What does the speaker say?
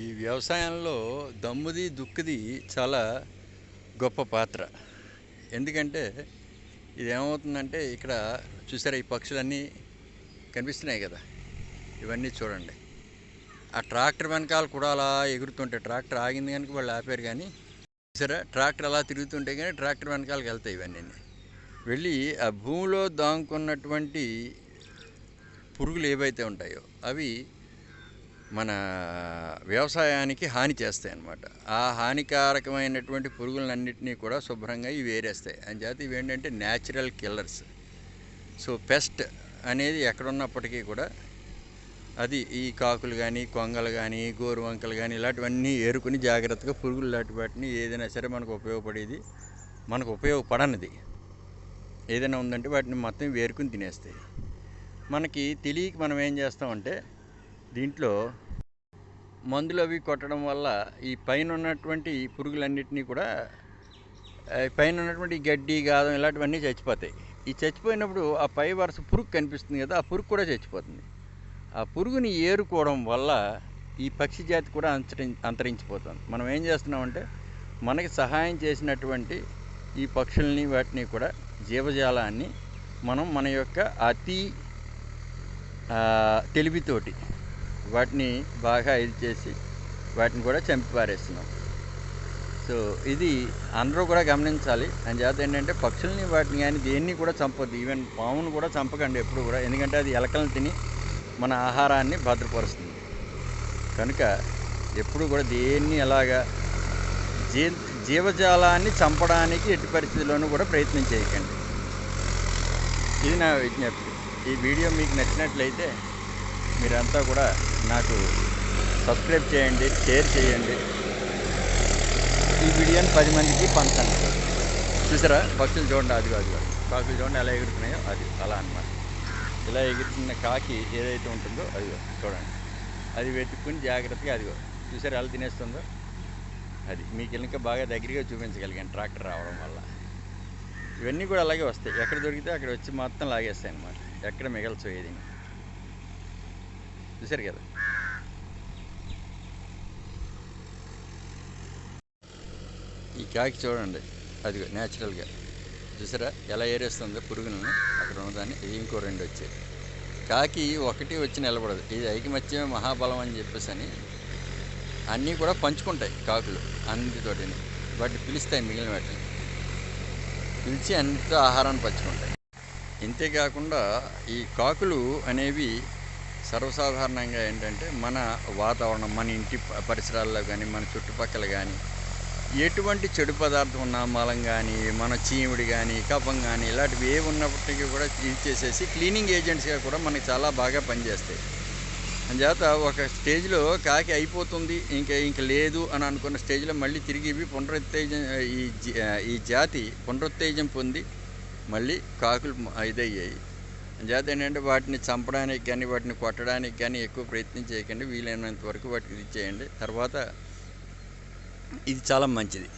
ఈ వ్యవసాయంలో దమ్ముది దుక్కుది చాలా గొప్ప పాత్ర. ఎందుకంటే ఇది ఏమవుతుందంటే ఇక్కడ చూసారా ఈ పక్షులన్నీ కనిపిస్తున్నాయి కదా? ఇవన్నీ చూడండి. ఆ ట్రాక్టర్ వెనకాల కూడా అలా ఎగురుతుంటే ట్రాక్టర్ ఆగింది కనుక వాళ్ళు ఆపారు కానీ చూసారా? ట్రాక్టర్ అలా తిరుగుతుంటే కానీ ట్రాక్టర్ వెనకాలకి వెళ్తాయి ఇవన్నీ. వెళ్ళి ఆ భూమిలో దాంకున్నటువంటి పురుగులు ఏవైతే ఉంటాయో అవి మన వ్యవసాయానికి హాని చేస్తాయి అన్నమాట. ఆ హానికారకమైనటువంటి పురుగులన్నింటినీ కూడా శుభ్రంగా ఇవి వేరేస్తాయి అంచేత ఇవి ఏంటంటే న్యాచురల్ కిల్లర్స్ సో పెస్ట్ అనేది ఎక్కడున్నప్పటికీ కూడా అది ఈ కాకులు కానీ కొంగలు కానీ గోరు వంకలు కానీ ఇలాంటివన్నీ ఏరుకుని జాగ్రత్తగా పురుగులు లాంటి వాటిని ఏదైనా సరే మనకు ఉపయోగపడేది మనకు ఉపయోగపడనిది. ఏదైనా ఉందంటే వాటిని మొత్తం వేరుకుని తినేస్తాయి. మనకి తెలియక మనం ఏం చేస్తామంటే దీంట్లో మందులు అవి కొట్టడం వల్ల ఈ పైన ఉన్నటువంటి పురుగులన్నింటినీ కూడా పైన ఉన్నటువంటి గడ్డి గాదం ఇలాంటివన్నీ చచ్చిపోతాయి. ఈ చచ్చిపోయినప్పుడు ఆ పై వరుస పురుగు కనిపిస్తుంది కదా ఆ పురుగు కూడా చచ్చిపోతుంది. ఆ పురుగుని ఏరుకోవడం వల్ల ఈ పక్షి జాతి కూడా అంతరి అంతరించిపోతుంది. మనం ఏం చేస్తున్నామంటే మనకి సహాయం చేసినటువంటి ఈ పక్షుల్ని వాటిని కూడా జీవజాలాన్ని మనం మన యొక్క అతి తెలివితోటి వాటిని బాగా ఇది చేసి వాటిని కూడా చంపి పారేస్తున్నాం సో ఇది అందరూ కూడా గమనించాలి. అని చేత ఏంటంటే పక్షుల్ని వాటిని కానీ దేన్ని కూడా చంపొద్దు. ఈవెన్ పామును కూడా చంపకండి ఎప్పుడు కూడా. ఎందుకంటే అది ఎలకలను తిని మన ఆహారాన్ని భద్రపరుస్తుంది. కనుక ఎప్పుడు కూడా దేన్ని ఎలాగా జీ జీవజాలాన్ని చంపడానికి ఎట్టి పరిస్థితుల్లోనూ కూడా ప్రయత్నం చేయకండి. ఇది నా విజ్ఞప్తి. ఈ వీడియో మీకు నచ్చినట్లయితే మీరంతా కూడా నాకు సబ్స్క్రైబ్ చేయండి షేర్ చేయండి. ఈ వీడియోని పది మందికి పంచండి. చూసారా? పక్షులు చూడండి అదిగో అదిగో కాకులు చూడండి ఎలా ఎగురుతున్నాయో అది. అలా అన్నమాట. ఇలా ఎగురుతున్న కాకి ఏదైతే ఉంటుందో అదిగో చూడండి. అది వెతుక్కుని జాగ్రత్తగా అదిగో. చూసారా ఎలా తినేస్తుందో? అది. మీకు ఇంకా బాగా దగ్గరగా చూపించగలిగాను ట్రాక్టర్ రావడం వల్ల. ఇవన్నీ కూడా అలాగే వస్తాయి. ఎక్కడ దొరికితే అక్కడ వచ్చి మొత్తం లాగేస్తాయి అన్నమాట. ఎక్కడ మిగల్చోయేది చూసారు కదా. ఈ కాకి చూడండి అది న్యాచురల్గా చూసారా? ఎలా ఏరేస్తుందో పురుగులను అక్కడ ఉన్నదాన్ని ఇది ఇంకో రెండు వచ్చాయి. కాకి ఒకటి వచ్చి నిలబడదు. ఇది ఐకమత్యమే మహాబలం అని చెప్పేసి అని అన్నీ కూడా పంచుకుంటాయి కాకులు అన్నిటితోటి వాటిని పిలుస్తాయి మిగిలిన వాటిని. పిలిచి అన్నిటితో ఆహారాన్ని పంచుకుంటాయి. ఇంతేకాకుండా ఈ కాకులు అనేవి సర్వసాధారణంగా ఏంటంటే మన వాతావరణం మన ఇంటి పరిసరాల్లో కానీ మన చుట్టుపక్కల కానీ ఎటువంటి చెడు పదార్థం ఉన్న మలం కానీ మన చీమిడి కానీ కఫం కానీ ఇలాంటివి ఏ ఉన్నప్పటికీ కూడా ఇది చేసేసి క్లీనింగ్ ఏజెంట్స్గా కూడా మనకి చాలా బాగా పనిచేస్తాయి. అంచేత ఒక స్టేజ్లో కాకి అయిపోతుంది ఇంకా ఇంక లేదు అని అనుకున్న స్టేజ్లో మళ్ళీ తిరిగి ఇవి పునరుత్తేజం ఈ జీ- ఈ జాతి పునరుత్తేజం పొంది మళ్ళీ కాకులు ఇదయ్యాయి. అంచేత ఏంటంటే వాటిని చంపడానికి కానీ వాటిని కొట్టడానికి కానీ ఎక్కువ ప్రయత్నం చేయకండి. వీలైనంత వరకు వాటికి ఇది చేయండి. తర్వాత ఇది చాలా మంచిది.